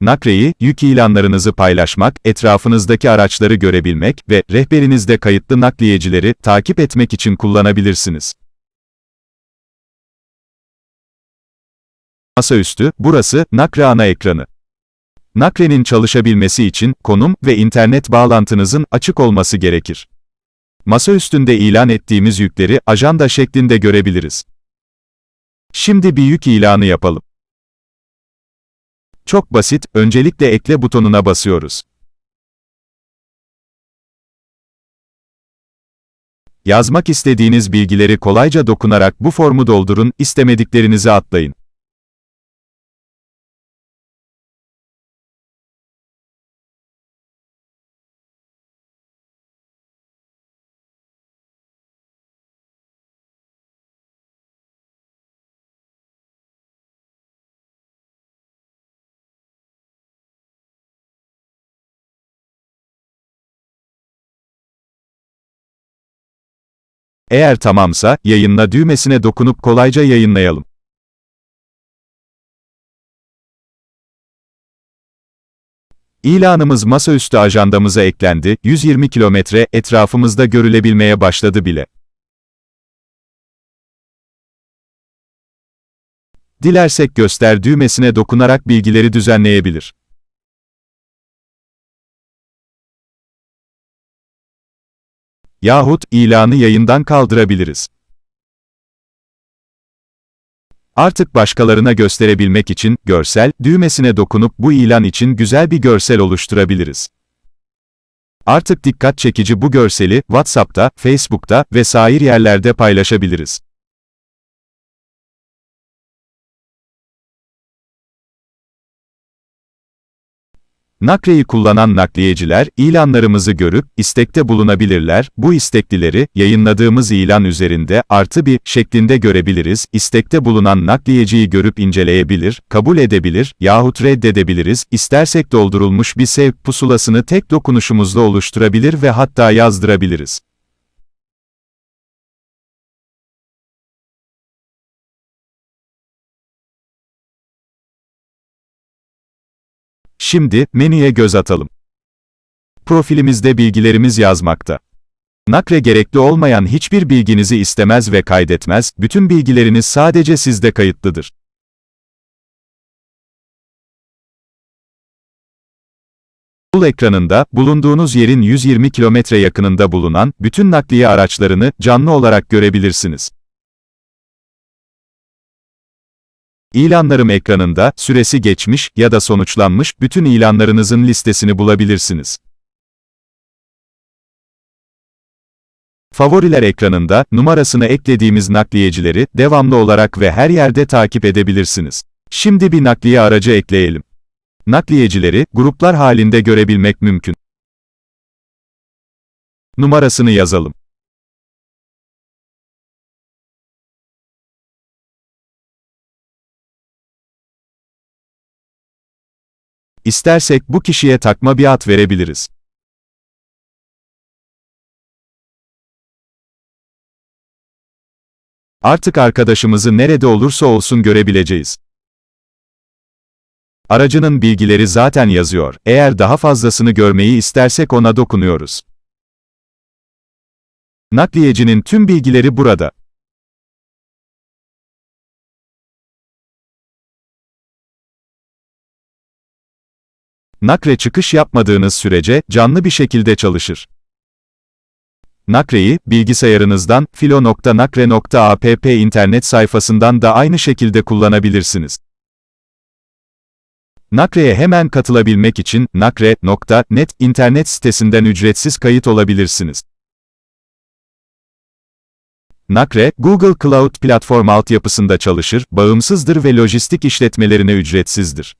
Nakre'yi, yük ilanlarınızı paylaşmak, etrafınızdaki araçları görebilmek ve rehberinizde kayıtlı nakliyecileri takip etmek için kullanabilirsiniz. Masaüstü, burası Nakre ana ekranı. Nakre'nin çalışabilmesi için konum ve internet bağlantınızın açık olması gerekir. Masaüstünde ilan ettiğimiz yükleri ajanda şeklinde görebiliriz. Şimdi bir yük ilanı yapalım. Çok basit, öncelikle ekle butonuna basıyoruz. Yazmak istediğiniz bilgileri kolayca dokunarak bu formu doldurun, istemediklerinizi atlayın. Eğer tamamsa, yayınla düğmesine dokunup kolayca yayınlayalım. İlanımız masaüstü ajandamıza eklendi, 120 kilometre etrafımızda görülebilmeye başladı bile. Dilersek göster düğmesine dokunarak bilgileri düzenleyebilir. Yahut ilanı yayından kaldırabiliriz. Artık başkalarına gösterebilmek için görsel düğmesine dokunup bu ilan için güzel bir görsel oluşturabiliriz. Artık dikkat çekici bu görseli WhatsApp'ta, Facebook'ta ve sair yerlerde paylaşabiliriz. Nakre'yi kullanan nakliyeciler, ilanlarımızı görüp, istekte bulunabilirler, bu isteklileri, yayınladığımız ilan üzerinde, artı bir, şeklinde görebiliriz, istekte bulunan nakliyeciyi görüp inceleyebilir, kabul edebilir, yahut reddedebiliriz, istersek doldurulmuş bir sevk pusulasını tek dokunuşumuzla oluşturabilir ve hatta yazdırabiliriz. Şimdi, menüye göz atalım. Profilimizde bilgilerimiz yazmakta. Nakre gerekli olmayan hiçbir bilginizi istemez ve kaydetmez, bütün bilgileriniz sadece sizde kayıtlıdır. Yol ekranında, bulunduğunuz yerin 120 kilometre yakınında bulunan, bütün nakliye araçlarını, canlı olarak görebilirsiniz. İlanlarım ekranında, süresi geçmiş ya da sonuçlanmış bütün ilanlarınızın listesini bulabilirsiniz. Favoriler ekranında, numarasını eklediğimiz nakliyecileri, devamlı olarak ve her yerde takip edebilirsiniz. Şimdi bir nakliye aracı ekleyelim. Nakliyecileri, gruplar halinde görebilmek mümkün. Numarasını yazalım. İstersek bu kişiye takma bir ad verebiliriz. Artık arkadaşımızı nerede olursa olsun görebileceğiz. Aracının bilgileri zaten yazıyor. Eğer daha fazlasını görmeyi istersek ona dokunuyoruz. Nakliyecinin tüm bilgileri burada. Nakre çıkış yapmadığınız sürece canlı bir şekilde çalışır. Nakre'yi bilgisayarınızdan filo.nakre.app internet sayfasından da aynı şekilde kullanabilirsiniz. Nakre'ye hemen katılabilmek için nakre.net internet sitesinden ücretsiz kayıt olabilirsiniz. Nakre, Google Cloud platform altyapısında çalışır, bağımsızdır ve lojistik işletmelerine ücretsizdir.